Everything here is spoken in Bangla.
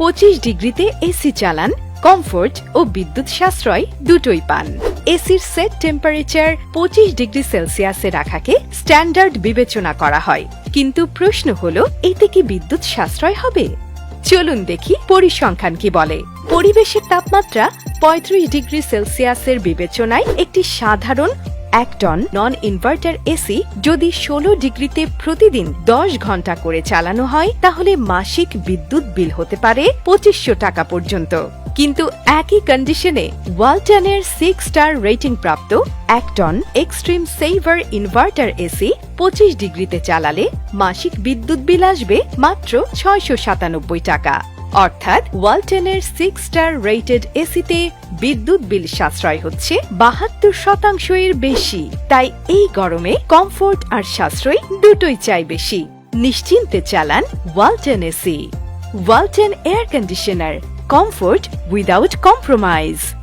পঁচিশ ডিগ্রিতে এসি চালান, কমফোর্ট ও বিদ্যুৎ সাশ্রয় দুটোই পান। এসির সেট টেম্পারেচার পঁচিশ ডিগ্রি সেলসিয়াসে রাখাকে স্ট্যান্ডার্ড বিবেচনা করা হয়। কিন্তু প্রশ্ন হলো, এতে কি বিদ্যুৎ সাশ্রয় হবে? চলুন দেখি পরিসংখ্যান কি বলে। পরিবেশের তাপমাত্রা পঁয়ত্রিশ ডিগ্রি সেলসিয়াসের বিবেচনায় একটি সাধারণ এক টন নন ইনভার্টার এসি যদি ষোলো ডিগ্রিতে প্রতিদিন দশ ঘণ্টা করে চালানো হয়, তাহলে মাসিক বিদ্যুৎ বিল হতে পারে পঁচিশশো টাকা পর্যন্ত। কিন্তু একই কন্ডিশনে ওয়ালটনের সিক্স স্টার রেটিং প্রাপ্ত এক ton extreme saver inverter AC পঁচিশ ডিগ্রিতে চালালে মাসিক বিদ্যুৎ বিল আসবে মাত্র ছয়শো সাতানব্বই টাকা। অর্থাৎ ওয়ালটনের সিক্স স্টার রেটেড এসিতে বিদ্যুৎ বিল সাশ্রয় হচ্ছে বাহাত্তর শতাংশ এর বেশি। তাই এই গরমে কমফোর্ট আর সাশ্রয় দুটোই চাই বেশি। নিশ্চিন্তে চালান Walton AC Walton air conditioner comfort without compromise